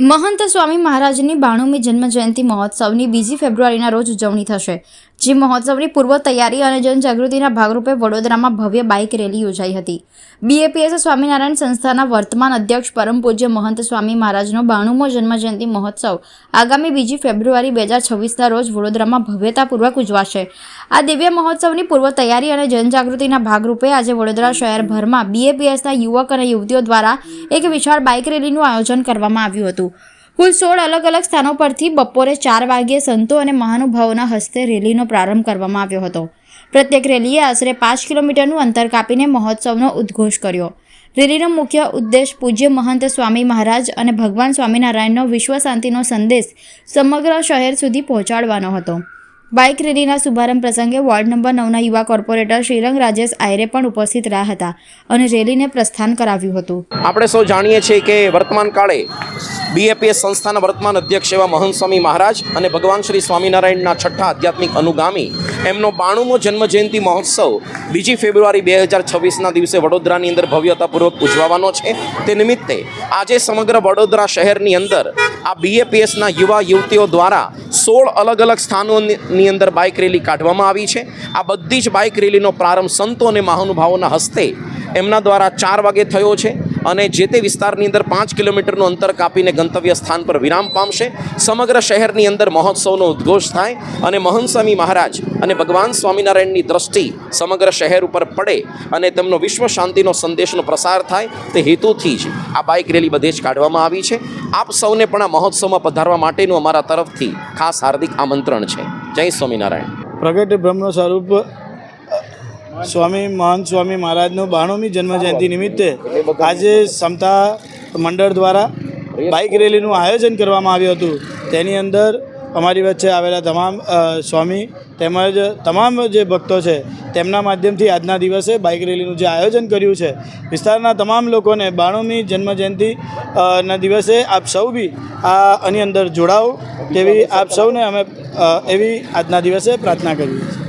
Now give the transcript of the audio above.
મહંત સ્વામી મહારાજની બાણુમી જન્મજયંતિ મહોત્સવની બીજી ફેબ્રુઆરીના રોજ ઉજવણી થશે. જે મહોત્સવની પૂર્વ તૈયારી અને જનજાગૃતિના ભાગરૂપે વડોદરામાં ભવ્ય બાઇક રેલી યોજાઈ હતી. બીએપીએસ સ્વામિનારાયણ સંસ્થાના વર્તમાન અધ્યક્ષ પરમ પૂજ્ય મહંત સ્વામી મહારાજનો બાણુમો જન્મજયંતિ મહોત્સવ આગામી બીજી ફેબ્રુઆરી બે હજાર છવ્વીસના રોજ વડોદરામાં ભવ્યતાપૂર્વક ઉજવાશે. આ દિવ્ય મહોત્સવની પૂર્વ તૈયારી અને જનજાગૃતિના ભાગરૂપે આજે વડોદરા શહેરભરમાં બીએપીએસના યુવક અને યુવતીઓ દ્વારા એક વિશાળ બાઇક રેલીનું આયોજન કરવામાં આવ્યું હતું. કુલ સોળ અલગ અલગ સ્થાનો પરથી બપોરે ચાર વાગ્યે સંતો અને મહાનુભાવોના હસ્તે રેલીનો પ્રારંભ કરવામાં આવ્યો હતો. પ્રત્યેક રેલીએ આશરે પાંચ કિલોમીટરનું અંતર કાપીને મહોત્સવનો ઉદ્ઘોષ કર્યો. રેલીનો મુખ્ય ઉદ્દેશ પૂજ્ય મહંત સ્વામી મહારાજ અને ભગવાન સ્વામિનારાયણનો વિશ્વ શાંતિનો સંદેશ સમગ્ર શહેર સુધી પહોંચાડવાનો હતો. બાઇક રેલીના શુભારંભ પ્રસંગે વોર્ડ નંબર નવના યુવા કોર્પોરેટર શ્રીરંગ રાજેશ આયરે પણ ઉપસ્થિત રહ્યા હતા અને રેલીને પ્રસ્થાન કરાવ્યું હતું. આપણે સૌ જાણીએ છીએ કે વર્તમાન કાળે બીએપીએસ સંસ્થાના વર્તમાન અધ્યક્ષ એવા મહંત સ્વામી મહારાજ અને ભગવાન શ્રી સ્વામિનારાયણના છઠ્ઠા આધ્યાત્મિક અનુગામી. એમનો બાણુમો જન્મજયંતિ મહોત્સવ બીજી ફેબ્રુઆરી બે હજાર છવ્વીસના દિવસે વડોદરાની અંદર ભવ્યતાપૂર્વક ઉજવવાનો છે. તે નિમિત્તે આજે સમગ્ર વડોદરા શહેરની અંદર આ બીએપીએસના યુવા યુવતીઓ દ્વારા સોળ અલગ અલગ સ્થાનોની અંદર બાઇક રેલી કાઢવામાં આવી છે. આ બધી જ બાઇક રેલીનો પ્રારંભ સંતો અને મહાનુભાવોના હસ્તે એમના દ્વારા ચાર વાગે થયો છે. અને જે તે વિસ્તારની અંદર પાંચ કિલોમીટરનું અંતર કાપીને ગંતવ્ય સ્થાન પર વિરામ પામશે. સમગ્ર શહેરની અંદર મહોત્સવનો ઉદ્ઘોષ થાય અને મહંસ્વામી મહારાજ અને ભગવાન સ્વામિનારાયણની દ્રષ્ટિ સમગ્ર શહેર ઉપર પડે અને તેમનો વિશ્વ શાંતિનો સંદેશનો પ્રસાર થાય તે હેતુથી જ આ બાઇક રેલી બધે જ કાઢવામાં આવી છે. આપ સૌને પણ આ મહોત્સવમાં પધારવા માટેનું અમારા તરફથી ખાસ હાર્દિક આમંત્રણ છે. જય સ્વામિનારાયણ. પ્રગટ બ્રહ્મ સ્વરૂપ સ્વામી મહંત સ્વામી મહારાજનું બાણુમી જન્મજયંતિ નિમિત્તે આજે સમતા મંડળ દ્વારા બાઇક રેલીનું આયોજન કરવામાં આવ્યું હતું. તેની અંદર અમારી વચ્ચે આવેલા તમામ સ્વામી તેમજ તમામ જે ભક્તો છે, તેમના માધ્યમથી આજના દિવસે બાઇક રેલીનું જે આયોજન કર્યું છે, વિસ્તારના તમામ લોકોને બાણુમી જન્મજયંતિ ના દિવસે આપ સૌ બી આ આની અંદર જોડાઓ તેવી આપ સૌને અમે એવી આજના દિવસે પ્રાર્થના કરીએ છીએ.